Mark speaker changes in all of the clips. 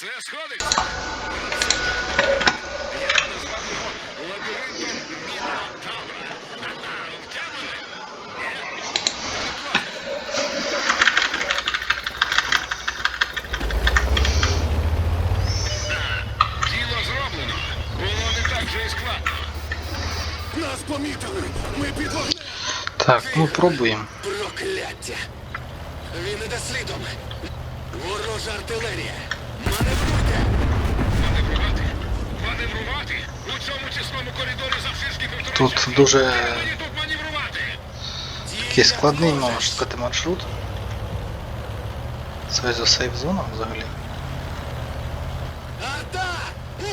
Speaker 1: Це сходиться. Я назвав його лабіринтом Мінотавра. Втямили? Діло зроблено. Було не так же і складно.
Speaker 2: Нас помітили! Ми під вогнем!
Speaker 3: Так, ну пробуємо.
Speaker 2: Прокляття! Він іде слідом! Ворожа артилерія! Маневруйте!
Speaker 1: Маневрувати. Маневрувати? У цьому тісному коридорі завширшки півтори
Speaker 3: Тут
Speaker 1: чашки.
Speaker 3: дуже
Speaker 1: Як мені тут маневрувати?
Speaker 3: такий складний, можна сказати, маршрут. Це за сейф зона взагалі.
Speaker 2: Арта!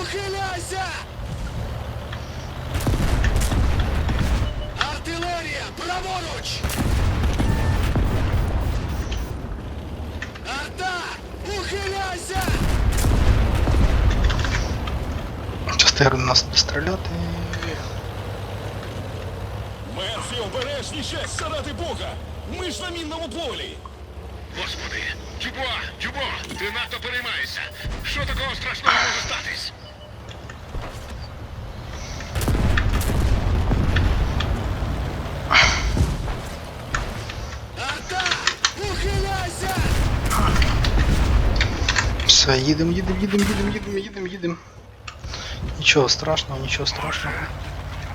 Speaker 2: Ухиляйся! Артилерія! Праворуч!
Speaker 3: Частину нас буде стріляти.
Speaker 4: Мерфі, обережніше, заради Бога! Ми ж на мінному полі!
Speaker 1: Господи, Дюбуа, Дюбуа, ти надто переймаєшся. Що такого страшного може статись?
Speaker 2: Арта! Ухиляйся!
Speaker 3: Все, їдемо, їдемо, їдемо, їдемо, їдемо, їдемо, їдемо. Нічого страшного, нічого страшного.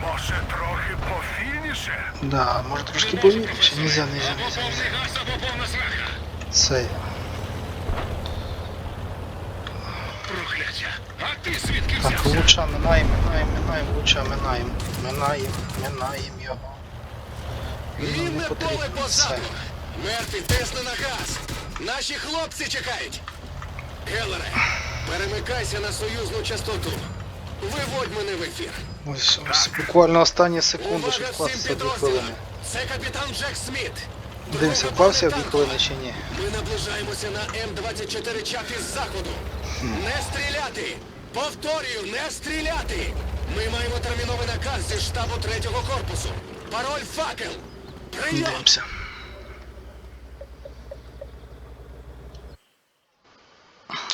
Speaker 1: Може, трохи повільніше?
Speaker 3: Да, може трошки повільніше. Нельзя, нельзя, нельзя. Це. Так, луча минаємо, минаємо, минаємо, луча минаємо. Минаємо, минаємо його. Він не
Speaker 2: поле позаду! Мерфі, тисни на газ! Наші хлопці чекають! Гелере, перемикайся на союзну частоту. Виводь мене в ефір.
Speaker 3: Ось, ось буквально останні секунди, щоб вкластися дві хвилини.
Speaker 2: Це капітан Джек Сміт.
Speaker 3: Дивимося, вклався в дві хвилини чи ні.
Speaker 2: Ми наближаємося на М24 чат із заходу. Не стріляти! Повторюю, не стріляти! Ми маємо терміновий наказ зі штабу третього корпусу. Пароль факел. Прийом!
Speaker 3: Дивимося.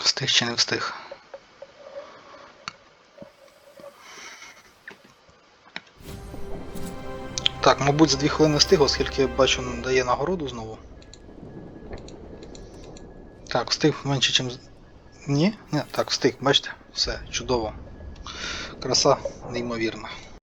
Speaker 3: Встиг чи не встиг. Так, мабуть, за дві хвилини встиг, оскільки я бачу, дає нагороду знову. Так, встиг менше, ніж. Ні? Ні, так, встиг, бачите? Все, чудово. Краса неймовірна.